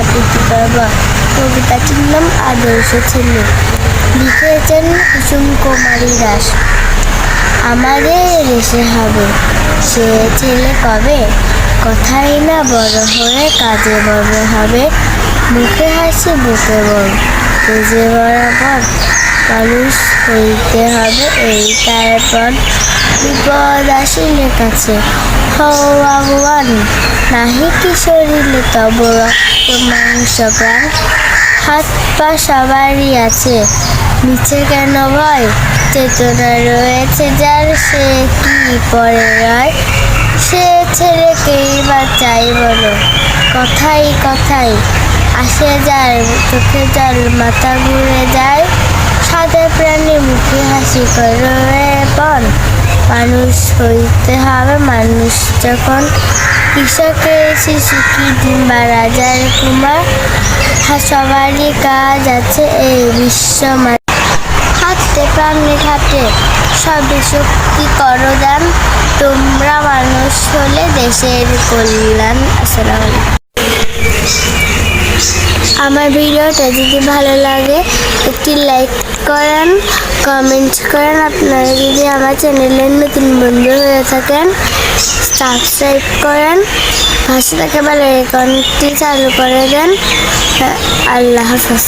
বরাবর কবিতাটির নাম আদর্শ ছেলে লিখেছেন কুসুম কুমারী দাস। আমাদের দেশে হবে, সে ছেলে কবে? কথাই না বড় হয়ে কাজে বড় হবে। মুখে হাসি, বুকে বড় তেজে বরাবর মানুষ হইতে হবে এই তারপর বিপদ আসিলে কাছে। হও ভগবান নাহি কি শরীরে তব রক্ত মাংস প্রাণ, হাত পা সবারই আছে। নিচে কেন ভয়? চেতনা রয়েছে যার, সে কি পরে রয়? সে ছেলেকেই বা চাই বলো? কথাই কথাই আসে যার চোখে জল মাথা ঘুরে যায়। সাদা প্রাণী মুখে হাসি করে পণ। মানুষ হইতে হবে মানুষ যখন কৃষকের শিশু কি কিংবা রাজার কুমার। সবারই কাজ আছে এই বিশ্ব হাতে প্রাণে ঘাটে সবে শক্তি করো দান তোমরা মানুষ হলে দেশের কল্যাণ। আসসালামু আমার ভিডিওটা যদি ভালো লাগে, একটি লাইক করেন, কমেন্ট করেন। আপনারা যদি আমার চ্যানেলের নতুন বন্ধু হয়ে থাকেন সাবস্ক্রাইব করেন পাশে থাকা বেল আইকনটি চালু করে দেন। আল্লাহ হাফেজ।